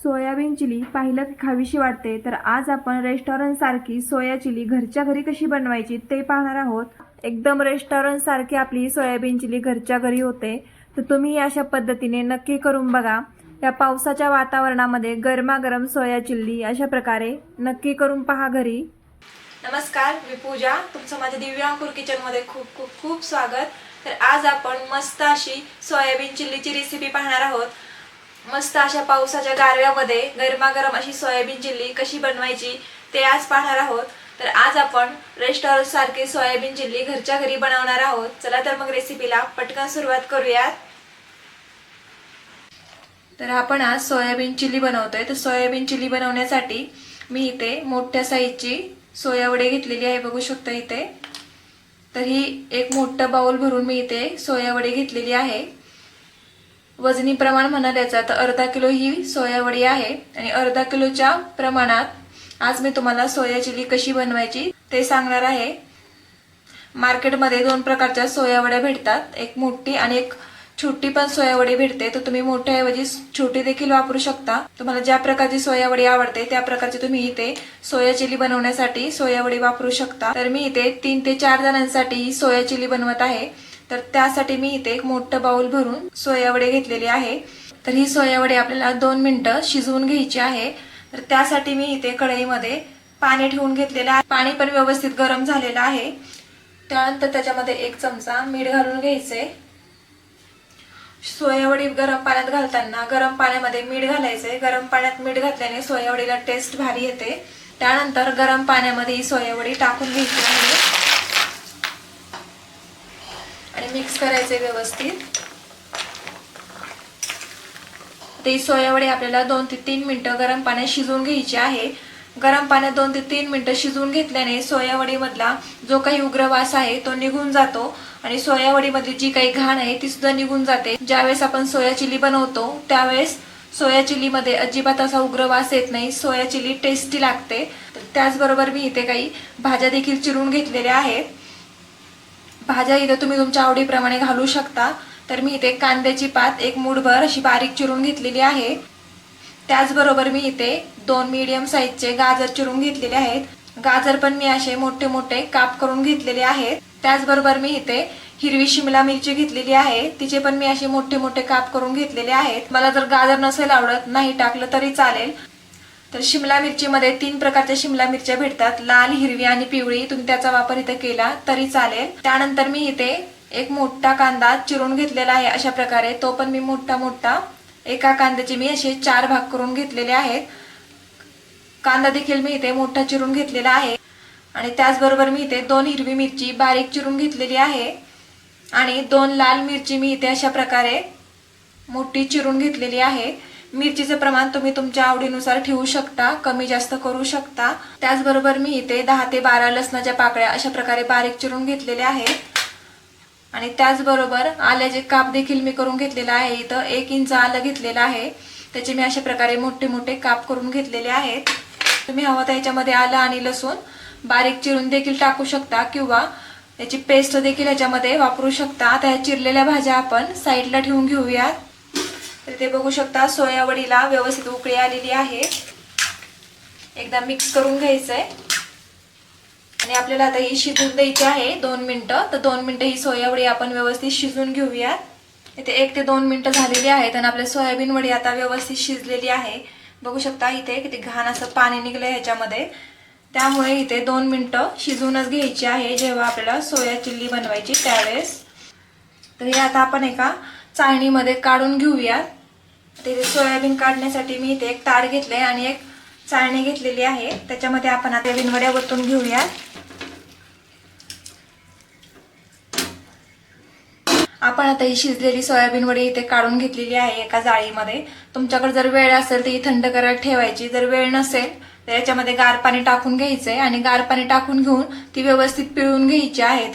Soybean chilli पाहिलं की खावीशी वाटते तर आज आपण रेस्टॉरंटसारखी सोया चिली घरच्या घरी कशी बनवायची ते पाहणार आहोत. एकदम रेस्टॉरंटसारखी आपली सोयाबीन चिली घरच्या घरी होते तर तुम्ही अशा पद्धतीने नक्की करून बघा. या पावसाच्या वातावरणामध्ये गरमागरम सोया चिल्ली अशा प्रकारे नक्की करून पहा घरी. नमस्कार मी पूजा. तुमचं माझ्या दिव्यांकुर किचनमध्ये खूप खूप खूप स्वागत. तर आज आपण मस्त अशी सोयाबीन चिल्लीची रेसिपी पाहणार आहोत. मस्त अशा पावसाच्या गारव्यामध्ये गरमागरम अशी सोयाबीन चिल्ली कशी बनवायची ते आज पाहणार आहोत. तर आज आपण रेस्टॉरंट सारखी सोयाबीन चिल्ली घरच्या घरी बनवणार आहोत. चला तर मग रेसिपीला पटकन सुरुवात करूयात. तर आपण आज सोयाबीन चिली बनवतोय. तर सोयाबीन चिली बनवण्यासाठी मी इथे मोठ्या साईजची सोयावडे घेतलेली आहे. बघू शकता इथे. तर ही एक मोठं बाऊल भरून मी इथे सोयावडे घेतलेली आहे. वजनी प्रमाण म्हणाल्याचा तर अर्धा किलो ही सोयावडी आहे. आणि अर्धा किलोच्या प्रमाणात आज मी तुम्हाला सोया चिली कशी बनवायची ते सांगणार आहे. मार्केटमध्ये दोन प्रकारच्या सोयावड्या भेटतात. एक मोठी आणि एक छोटी पण सोयावडी भेटते. तर तुम्ही मोठ्याऐवजी छोटी देखील वापरू शकता. तुम्हाला ज्या प्रकारची सोयावडी आवडते त्या प्रकारची तुम्ही इथे सोया चिली बनवण्यासाठी सोयावडी वापरू शकता. तर मी इथे तीन ते चार जणांसाठी ही सोया चिली बनवत आहे. तर त्यासाठी मी इथे एक मोठं बाउल भरून सोयावडे घेतलेले आहे. तर ही सोयावडे आपल्याला दोन मिनटं शिजवून घ्यायची आहे. तर त्यासाठी मी इथे कढईमध्ये पाणी ठेवून घेतलेलं आहे. पाणी पण व्यवस्थित गरम झालेलं आहे. त्यानंतर त्याच्यामध्ये एक चमचा मीठ घालून घ्यायचे. सोयावडी गरम पाण्यात घालताना गरम पाण्यामध्ये मीठ घालायचंय गरम पाण्यात मीठ घातल्याने सोयावडीला टेस्ट भारी येते. त्यानंतर गरम पाण्यामध्ये ही सोयावडी टाकून घ्यायची आहे. मिक्स करायचे व्यवस्थित. ते सोयावडी आपल्याला दोन ते तीन मिनटं गरम पाण्यात शिजवून घ्यायची आहे. गरम पाण्यात दोन ते तीन मिनटं शिजवून घेतल्याने सोयावडीमधला जो काही उग्र वास आहे तो निघून जातो आणि सोयावडीमधली जी काही घाण आहे ती सुद्धा निघून जाते. ज्यावेळेस आपण सोया चिली बनवतो त्यावेळेस सोया चिलीमध्ये अजिबात असा उग्र वास येत नाही. सोया चिली टेस्टी लागते. तर त्याचबरोबर मी इथे काही भाज्या देखील चिरून घेतलेल्या आहेत. भाज्या इथं तुम्ही तुमच्या आवडीप्रमाणे घालू शकता. तर मी इथे कांद्याची पात एक मूठभर अशी बारीक चिरून घेतलेली आहे. त्याचबरोबर मी इथे दोन मीडियम साईजचे गाजर चिरून घेतलेले आहेत. गाजर पण मी असे मोठे मोठे काप करून घेतलेले आहेत. त्याचबरोबर मी इथे हिरवी शिमला मिरची घेतलेली आहे. तिचे पण मी असे मोठे मोठे काप करून घेतलेले आहेत. मला जर गाजर नसेल आवडत नाही टाकलं तरी चालेल. तर शिमला मिरचीमध्ये तीन प्रकारच्या शिमला मिरच्या भेटतात. लाल हिरवी आणि पिवळी. तुम्ही त्याचा वापर इथे केला तरी चालेल. त्यानंतर मी इथे एक मोठा कांदा चिरून घेतलेला आहे अशा प्रकारे. तो पण मी मोठा मोठा एका कांद्याचे मी असे चार भाग करून घेतलेले आहेत. कांदा देखील मी इथे मोठा चिरून घेतलेला आहे. आणि त्याचबरोबर मी इथे दोन हिरवी मिरची बारीक चिरून घेतलेली आहे. आणि दोन लाल मिरची मी इथे अशा प्रकारे मोठी चिरून घेतलेली आहे. मिरचीचं प्रमाण तुम्ही तुमच्या आवडीनुसार ठेवू शकता कमी जास्त करू शकता. त्याचबरोबर मी इथे दहा ते बारा लसणाच्या पाकळ्या अशा प्रकारे बारीक चिरून घेतलेल्या आहेत. आणि त्याचबरोबर आल्याचे काप देखील मी करून घेतलेला आहे. इथं एक इंच आलं घेतलेलं आहे. त्याचे मी अशा प्रकारे मोठे मोठे काप करून घेतलेले आहेत. तुम्ही हवं तर याच्यामध्ये आलं आणि लसूण बारीक चिरून देखील टाकू शकता किंवा याची पेस्ट देखील याच्यामध्ये वापरू शकता. आता या चिरलेल्या भाज्या आपण साईडला ठेवून घेऊयात. तर ते बघू शकता सोयावडीला व्यवस्थित उकळी आलेली आहे. एकदा मिक्स करून घ्यायचं आहे आणि आपल्याला आता ही शिजून द्यायची आहे दोन मिनटं. तर दोन मिनटं ही सोयावडी आपण व्यवस्थित शिजून घेऊयात. इथे एक ते दोन मिनटं झालेली आहेत आणि आपल्या सोयाबीन वडी आता व्यवस्थित शिजलेली आहे. बघू शकता इथे किती घाण असं पाणी निघलं ह्याच्यामध्ये. त्यामुळे इथे दोन मिनटं शिजवूनच घ्यायची आहे. जेव्हा आपल्याला सोया चिल्ली बनवायची त्यावेळेस. तर हे आता आपण एका चाळणीमध्ये काढून घेऊयात. ते सोयाबीन काढण्यासाठी मी इथे एक तार घेतले आणि एक चाळणी घेतलेली आहे. त्याच्यामध्ये आपण आता विनवड्या वरतून घेऊयात. आपण आता ही शिजलेली सोयाबीन वडी इथे काढून घेतलेली आहे एका जाळीमध्ये. तुमच्याकडे जर वेळ असेल तर ही थंड करायला ठेवायची. जर वेळ नसेल तर याच्यामध्ये गार पाणी टाकून घ्यायचंय आणि गार पाणी टाकून घेऊन ती व्यवस्थित पिळून घ्यायची आहे.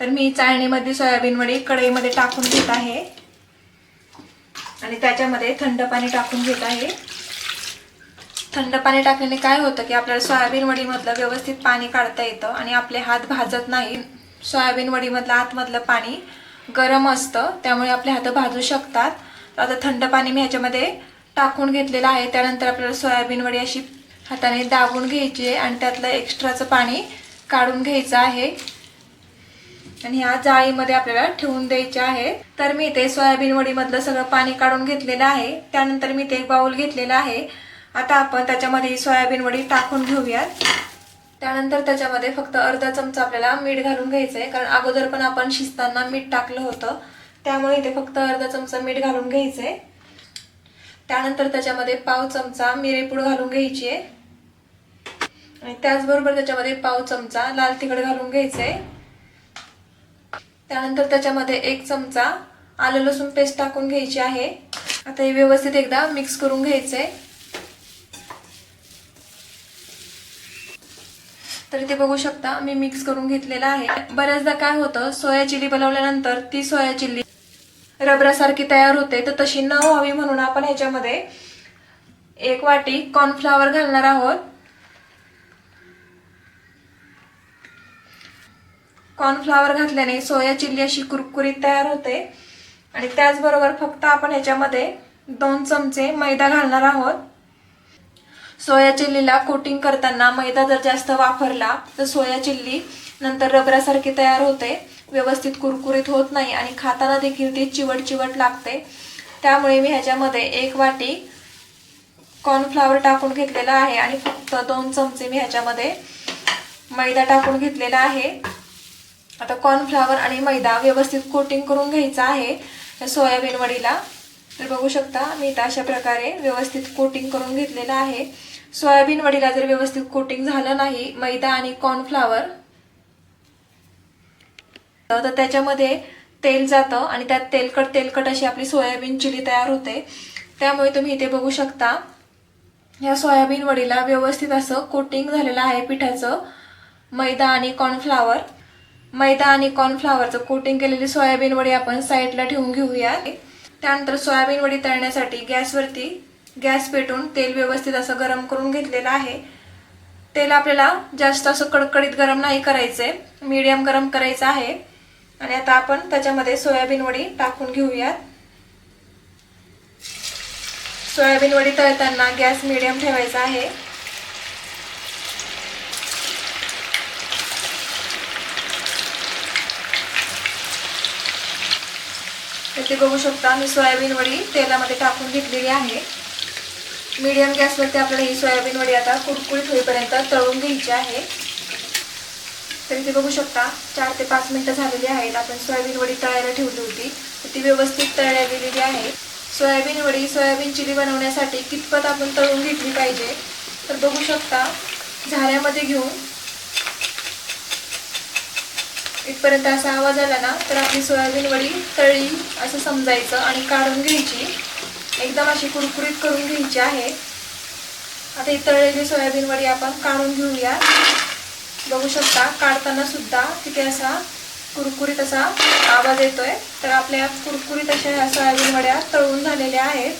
तर मी चाळणीमध्ये सोयाबीन वडी कढईमध्ये टाकून घेत आहे. आणि त्याच्यामध्ये थंड पाणी टाकून घेत आहे. थंड पाणी टाकल्याने काय होतं की आपल्याला सोयाबीन वडीमधलं व्यवस्थित पाणी काढता येतं आणि आपले हात भाजत नाही. सोयाबीन वडीमधलं आतमधलं पाणी गरम असतं त्यामुळे आपले हात भाजू शकतात. तर आता थंड पाणी मी ह्याच्यामध्ये टाकून घेतलेलं आहे. त्यानंतर आपल्याला सोयाबीन वडी अशी हाताने दाबून घ्यायची आहे आणि त्यातलं एक्स्ट्राचं पाणी काढून घ्यायचं आहे. आणि ह्या जाळीमध्ये आपल्याला ठेवून द्यायचे आहे. तर मी इथे सोयाबीन वडीमधलं सगळं पाणी काढून घेतलेलं आहे. त्यानंतर मी ते एक बाऊल घेतलेला आहे. आता आपण त्याच्यामध्ये सोयाबीन वडी टाकून घेऊयात. त्यानंतर त्याच्यामध्ये फक्त अर्धा चमचा आपल्याला मीठ घालून घ्यायचं आहे कारण अगोदर पण आपण शिजताना मीठ टाकलं होतं. त्यामुळे इथे फक्त अर्धा चमचा मीठ घालून घ्यायचं आहे त्यानंतर त्याच्यामध्ये पाव चमचा मिरेपूड घालून घ्यायची आहे आणि त्याचबरोबर त्याच्यामध्ये पाव चमचा लाल तिखट घालून घ्यायचं आहे त्यानंतर त्याच्यामध्ये एक चमचा आलं लसूण पेस्ट टाकून घ्यायची आहे. आता हे व्यवस्थित एकदा मिक्स करून घ्यायचं आहे तर इथे बघू शकता मी मिक्स करून घेतलेला आहे. बऱ्याचदा काय होतं सोया चिली बनवल्यानंतर ती सोया चिली रबरासारखी तयार होते. तर तशी न व्हावी म्हणून आपण ह्याच्यामध्ये एक वाटी कॉर्नफ्लावर घालणार आहोत. कॉर्नफ्लावर घातल्याने सोया चिल्ली अशी कुरकुरीत तयार होते. आणि त्याचबरोबर फक्त आपण ह्याच्यामध्ये दोन चमचे मैदा घालणार आहोत. सोया चिल्लीला कोटिंग करताना मैदा जर जास्त वापरला तर सोया चिल्ली नंतर रबरासारखी तयार होते. व्यवस्थित कुरकुरीत होत नाही आणि खाताना देखील ती चिवट चिवट लागते. त्यामुळे मी ह्याच्यामध्ये एक वाटी कॉर्नफ्लावर टाकून घेतलेला आहे आणि फक्त दोन चमचे मी ह्याच्यामध्ये मैदा टाकून घेतलेला आहे. आता कॉर्नफ्लावर आणि मैदा व्यवस्थित कोटिंग करून घ्यायचा आहे या सोयाबीन वडीला. तर बघू शकता मी इथं अशा प्रकारे व्यवस्थित कोटिंग करून घेतलेलं आहे. सोयाबीन वडीला जर व्यवस्थित कोटिंग झालं नाही मैदा आणि कॉर्नफ्लावर तर त्याच्यामध्ये तेल जातं आणि त्यात तेलकट तेलकट अशी आपली सोयाबीन चिली तयार होते. त्यामुळे तुम्ही इथे बघू शकता या सोयाबीन वडीला व्यवस्थित असं कोटिंग झालेलं आहे पिठाचं मैदा आणि कॉर्नफ्लावर मैदा आणि कॉर्नफ्लावरचं कोटिंग केलेली सोयाबीन वडी आपण साईडला ठेवून घेऊया. त्यानंतर सोयाबीन वडी तळण्यासाठी गॅसवरती गॅस पेटून तेल व्यवस्थित असं गरम करून घेतलेलं आहे. तेल आपल्याला जास्त असं कडकडीत गरम नाही करायचंय. मीडियम गरम करायचं आहे. आणि आता आपण त्याच्यामध्ये सोयाबीन वडी टाकून घेऊयात. सोयाबीन वडी तळताना गॅस मीडियम ठेवायचा आहे. वरती ते बघू शकता. मी सोयाबीन वडी तेलामध्ये टाकून घेतलेली आहे. मीडियम गॅसवरती आपल्याला ही सोयाबीन वडी आता कुरकुरीत होईपर्यंत तळून घ्यायची आहे. तर इथे बघू शकता चार ते पाच मिनटं झालेली आहेत. आपण सोयाबीन वडी तळायला ठेवली होती. तर ती व्यवस्थित तळल्या गेलेली आहे. सोयाबीन वडी सोयाबीन चिली बनवण्यासाठी कितपत आपण तळून घेतली पाहिजे? तर बघू शकता झाऱ्यामध्ये घेऊन इथपर्यंत असा आवाज आला ना तर आपली सोयाबीन वडी तळी असं समजायचं आणि काढून घ्यायची. एकदम अशी कुरकुरीत करून घ्यायची आहे. आता ही तळलेली सोयाबीन वडी आपण काढून घेऊया. बघू शकता काढताना सुद्धा तिथे असा कुरकुरीत असा आवाज येतोय. तर आपल्या कुरकुरीत अशा ह्या सोयाबीन वड्या तळून झालेल्या आहेत.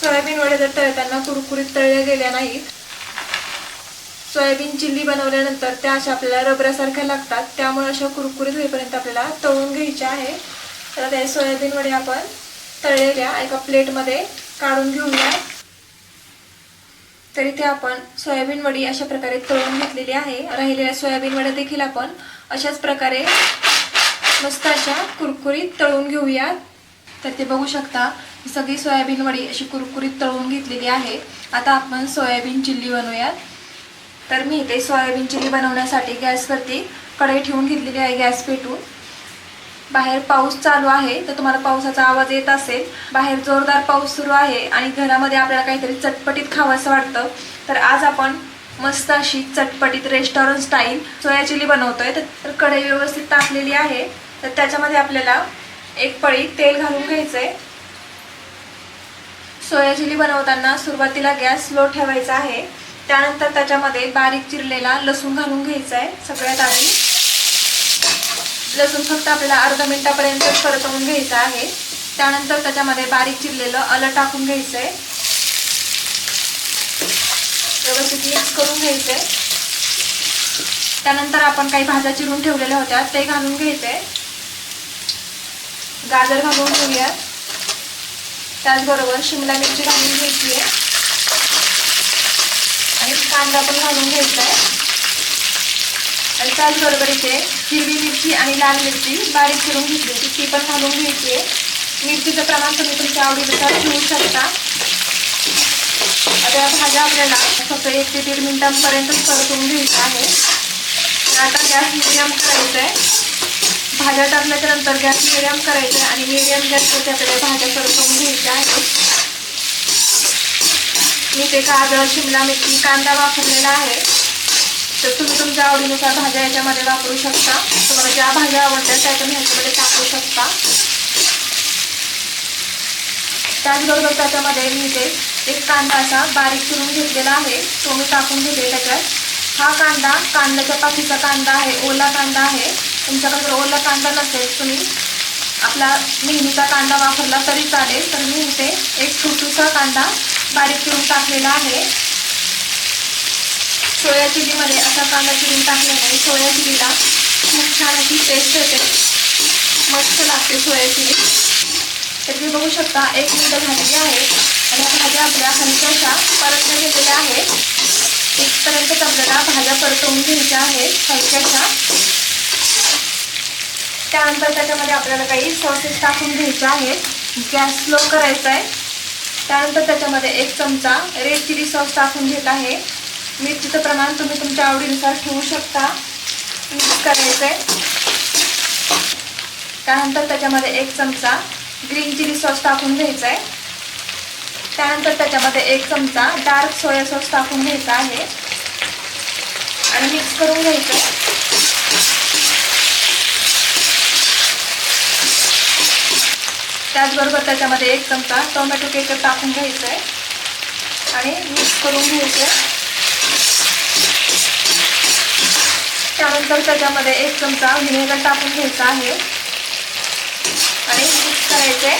सोयाबीन वड्या जर तळताना कुरकुरीत तळल्या गेल्या नाहीत सोयाबीन चिल्ली बनवल्यानंतर त्या अशा आपल्याला रबरासारख्या लागतात. त्यामुळे अशा कुरकुरीत होईपर्यंत आपल्याला तळून घ्यायच्या आहे. तर त्या सोयाबीन वडे आपण तळलेल्या एका प्लेटमध्ये काढून घेऊया. तर इथे आपण सोयाबीन वडी अशा प्रकारे तळून घेतलेली आहे. राहिलेल्या सोयाबीन वड्या देखील आपण अशाच प्रकारे मस्त अशा कुरकुरीत तळून घेऊयात. तर ते बघू शकता ही सगळी सोयाबीन वडी अशी कुरकुरीत तळून घेतलेली आहे. आता आपण सोयाबीन चिल्ली बनवूयात. तर मी इथे सोयाबीन चिली बनवण्यासाठी गॅसवरती कढई ठेवून घेतलेली आहे गॅस पेटून. बाहेर पाऊस चालू आहे तर तुम्हाला पावसाचा आवाज येत असेल. बाहेर जोरदार पाऊस सुरू आहे आणि घरामध्ये आपल्याला काहीतरी चटपटीत खावंसं वाटतं. तर आज आपण मस्त अशी चटपटीत रेस्टॉरंट स्टाईल सोया चिली बनवतोय. तर तर कढई व्यवस्थित तापलेली आहे. तर त्याच्यामध्ये आपल्याला एक पळी तेल घालून घ्यायचंय. सोया चिली बनवताना सुरुवातीला गॅस स्लो ठेवायचा आहे. त्यानंतर त्याच्यामध्ये बारीक चिरलेला लसूण घालून घ्यायचा आहे सगळ्यात आधी. लसूण फक्त आपल्याला अर्धा मिनिटापर्यंत परतवून घ्यायचा आहे. त्यानंतर त्याच्यामध्ये बारीक चिरलेलं आलं टाकून घ्यायचं आहे व्यवस्थित मिक्स करून घ्यायचंय. त्यानंतर आपण काही भाज्या चिरून ठेवलेल्या होत्या ते घालून घ्यायचे गाजर घालून घेऊयात त्याचबरोबर शिमला मिरची घालून घ्यायची आहे आणि कांदा पण घालून घ्यायचा आहे आणि त्याचबरोबर इथे हिरवी मिरची आणि लाल मिरची बारीक करून घेतली होती. ती पण घालून घ्यायची आहे. मिरचीचं प्रमाण तुम्ही तुमच्या आवडीनुसार घेऊ शकता. आता या भाज्या आपल्याला फक्त एक ते दीड मिनिटांपर्यंतच परतून घ्यायचं आहे आता गॅस मिडियम करायचं आहे भाज्या टाकल्याच्या नंतर गॅस मिडियम करायचा आहे आणि मिडियम गॅसवरती आपल्याला भाज्या परतून घ्यायच्या आहेत. मी ते गाजर शिमला मिरची कांदा वापरलेला आहे. तर तुम्ही तुमच्या आवडीनुसार भाज्या याच्यामध्ये वापरू शकता. तुम्हाला ज्या भाज्या आवडतात त्या तुम्ही ह्याच्यामध्ये टाकू शकता. त्याचबरोबर त्याच्यामध्ये मी इथे एक कांदा असा बारीक चिरून घेतलेला आहे. तो मी टाकून घेते त्याच्यात. हा कांदा कांद्याच्या पाठीचा कांदा आहे ओला कांदा आहे. तुमच्याकडे जर ओला कांदा नसेल तुम्ही आपला नेहमीचा कांदा वापरला तरी चालेल. तर मी इथे एक छोटूसा कांदा बारीक चिरून टाकलेला आहे. सोया चिलीमध्ये असा कांदा चिरून टाकल्याने सोया चिलीला खूप छान अशी टेस्ट येते. मस्त लागते सोया चिली. तर तुम्ही बघू शकता एक मिनिट झालेली आहे आणि भाज्या आपल्या हलक्याशा परतल्या घेतलेल्या आहेत. इथपर्यंतच आपल्याला भाज्या परतवून घ्यायच्या आहेत हलक्याशा त्यानंतर त्याच्यामध्ये आपल्याला काही सॉसेस टाकून घ्यायचे आहेत. गॅस स्लो करायचा आहे त्यानंतर त्याच्यामध्ये एक चमचा रेड चिली सॉस टाकून घेत आहे. मिरचीचं प्रमाण तुम्ही तुमच्या आवडीनुसार ठेवू शकता. मिक्स करायचं आहे. त्यानंतर त्याच्यामध्ये एक चमचा ग्रीन चिली सॉस टाकून घ्यायचा आहे. त्यानंतर त्याच्यामध्ये एक चमचा डार्क सोया सॉस टाकून घ्यायचा आहे. आणि मिक्स करून घ्यायचं त्याचबरोबर त्याच्यामध्ये एक चमचा टोमॅटो केचप टाकून घ्यायचं आहे आणि मिक्स करून घ्यायचं आहे त्यानंतर त्याच्यामध्ये एक चमचा व्हिनेगर टाकून घ्यायचा आहे. आणि मिक्स करायचं आहे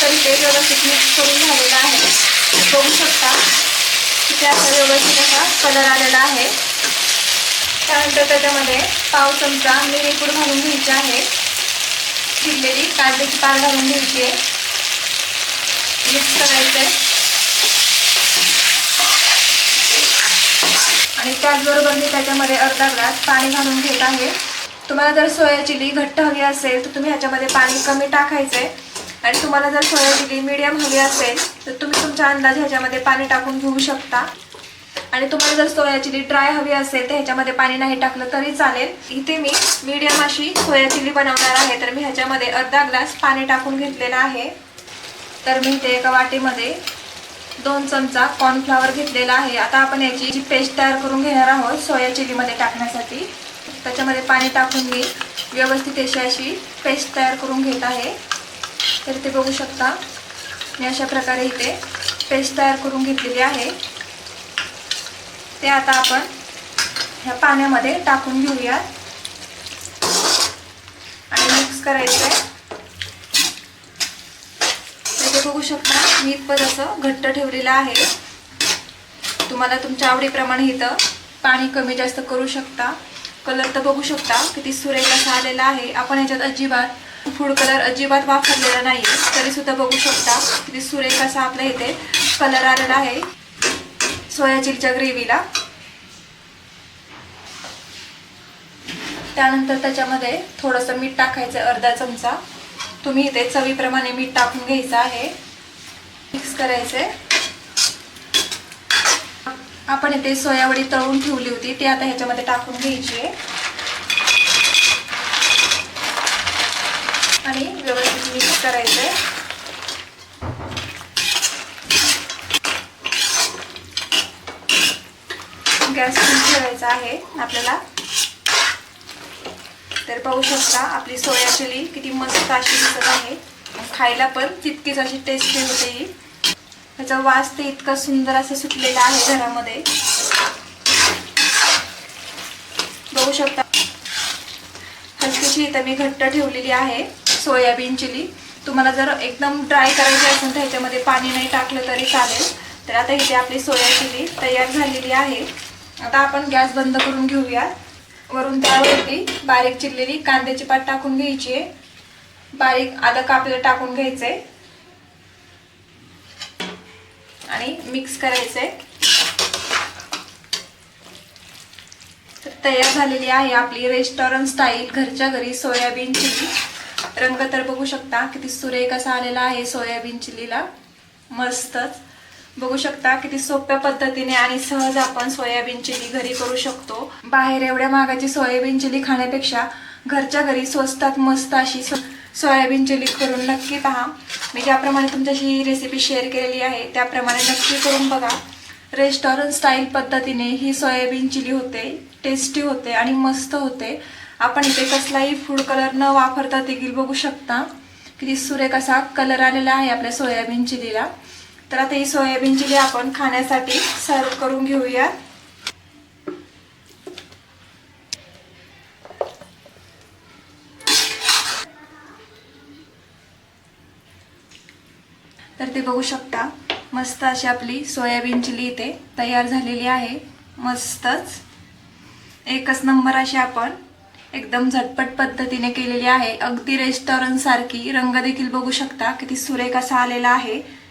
तरी ते व्यवस्थित मिक्स करून झालेलं आहे. बघू शकता की त्याचा व्यवस्थित असा कलर आलेला आहे. त्यानंतर त्याच्यामध्ये पाव चमचा मिरीपूड घालून घ्यायची आहे. चिरलेली कांद्याची पाल घालून घ्यायची आहे. मिक्स करायचं आहे आणि त्याचबरोबर मी त्याच्यामध्ये अर्धा ग्लास पाणी घालून घेत आहे. तुम्हाला जर सोया चिली घट्ट हवी असेल तर तुम्ही ह्याच्यामध्ये पाणी कमी टाकायचं आहे आणि तुम्हाला जर सोया चिली मीडियम हवी असेल तर तुम्ही तुमच्या अंदाज ह्याच्यामध्ये पाणी टाकून घेऊ शकता. आणि तुम्हाला जर सोया चिली ड्राय हवी असेल तर ह्याच्यामध्ये पाणी नाही टाकलं तरी चालेल. इथे मी मीडियम अशी सोया चिली बनवणार आहे. तर मी ह्याच्यामध्ये अर्धा ग्लास पाणी टाकून घेतलेलं आहे. तर मी इथे एका वाटीमध्ये दोन चमचा कॉर्नफ्लावर घेतलेला आहे. आता आपण याची जी पेस्ट तयार करून घेणार आहोत सोया चिलीमध्ये टाकण्यासाठी त्याच्यामध्ये पाणी टाकून मी व्यवस्थित अशी अशी पेस्ट तयार करून घेत आहे. तर ते बघू शकता मी अशा प्रकारे इथे पेस्ट तयार करून घेतलेली आहे. ते आता आपण ह्या पाण्यामध्ये टाकून घेऊया आणि मिक्स करायचं आहे ते बघू शकता मी पण असं घट्ट ठेवलेलं आहे. तुम्हाला तुमच्या आवडीप्रमाणे इथं पाणी कमी जास्त करू शकता. कलर तर बघू शकता किती सुरेख असा आलेला आहे. आपण ह्याच्यात अजिबात फूड कलर अजिबात वापरलेला नाही तरीसुद्धा बघू शकता किती सुरेख असा आपल्या इथे कलर आलेला आहे. सोया चिलच्या ग्रेव्हीला. त्यानंतर त्याच्यामध्ये थोडंसं मीठ टाकायचं अर्धा चमचा. तुम्ही इथे चवीप्रमाणे मीठ टाकून घ्यायचं आहे. मिक्स करायचे आपण इथे सोयावडी तळून ठेवली होती ती आता ह्याच्यामध्ये टाकून घ्यायची आहे. आणि व्यवस्थित मिक्स करायचंय गॅस ठेवायचा आहे आपल्याला. तर पाहू शकता आपली सोया चिली किती मस्त अशी दिसत आहे. खायला पण तितकीच अशी टेस्टी होते ही. त्याचा वास ते इतका सुंदर असं सुटलेला आहे घरामध्ये. बघू शकता. हलकीशी इथं मी घट्ट ठेवलेली आहे सोयाबीन चिली. तुम्हाला जर एकदम ड्राय करायची असेल तर ह्याच्यामध्ये पाणी नाही टाकलं तरी चालेल. तर आता इथे आपली सोया चिली तयार झालेली आहे. आता आपण गॅस बंद करून घेऊया. वरून त्यावरती बारीक चिरलेली कांद्याची पात टाकून घ्यायची आहे. बारीक आलं कापलं टाकून घ्यायचंय. आणि मिक्स करायचंय. तर तयार झालेली आहे आपली रेस्टॉरंट स्टाईल घरच्या घरी सोयाबीन चिली. रंग तर बघू शकता किती सुरेख असा आलेला आहे सोयाबीन चिलीला. मस्तच. बघू शकता किती सोप्या पद्धतीने आणि सहज आपण सोयाबीन चिली घरी करू शकतो. बाहेर एवढ्या महागाची सोयाबीन चिली खाण्यापेक्षा घरच्या घरी स्वस्तात मस्त अशी सो- सोयाबीन चिली करून नक्की पहा. मी ज्याप्रमाणे तुमच्याशी ही रेसिपी शेअर केलेली आहे त्याप्रमाणे नक्की करून बघा. रेस्टॉरंट स्टाईल पद्धतीने ही सोयाबीन चिली होते टेस्टी होते आणि मस्त होते. आपण इथे कसलाही फूड कलर न वापरता देखील बघू शकता. किती सुरेख असा कलर आलेला आहे आपल्या सोयाबीन चिलीला. तर आता ही सोयाबीन चिली आपण खाण्यासाठी सर्व करून घेऊया. तर ते बघू शकता मस्त अशी आपली सोयाबीन चिली इथे तयार झालेली आहे. मस्तच. एकच नंबर अशी आपण एकदम झटपट पद्धतीने केलेली आहे. अगदी रेस्टॉरंट सारखी. रंग देखील बघू शकता किती सुरेख असा आलेला आहे.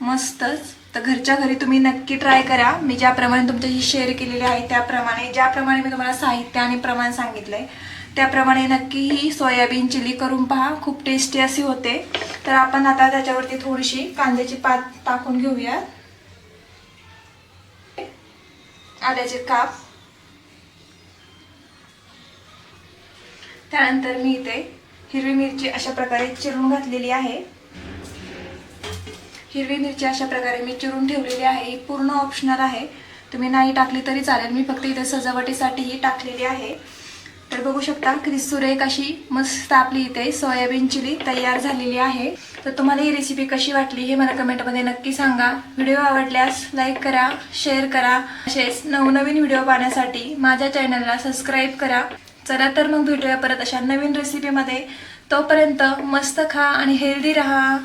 मस्तच. तर घरच्या घरी तुम्ही नक्की ट्राय करा. मी ज्याप्रमाणे तुमच्याशी शेअर केलेले आहे त्याप्रमाणे ज्याप्रमाणे मी तुम्हाला साहित्य आणि प्रमाण सांगितलंय त्याप्रमाणे नक्की ही सोयाबीन चिली करून पहा. खूप टेस्टी अशी होते. तर आपण आता त्याच्यावरती थोडीशी कांद्याची पात टाकून घेऊया. आल्याचे काप. त्यानंतर मी इथे हिरवी मिरची अशा प्रकारे चिरून घातलेली आहे. हिरवी मिरची अशा प्रकारे मी चिरून ठेवलेली आहे. ही पूर्ण ऑप्शनल आहे. तुम्ही नाही टाकली तरी चालेल. मी फक्त इथे सजावटीसाठी ही टाकलेली आहे. तर बघू शकता किती सुरेख अशी मस्त आपली इथे सोयाबीन चिली तयार झालेली आहे. तर तुम्हाला ही रेसिपी कशी वाटली हे मला कमेंटमध्ये नक्की सांगा. व्हिडिओ आवडल्यास लाईक करा शेअर करा. असेच नवनवीन व्हिडिओ पाहण्यासाठी माझ्या चॅनलला सबस्क्राईब करा. चला तर मग भेटूया परत अशा नवीन रेसिपीमध्ये तोपर्यंत मस्त खा आणि हेल्दी रहा.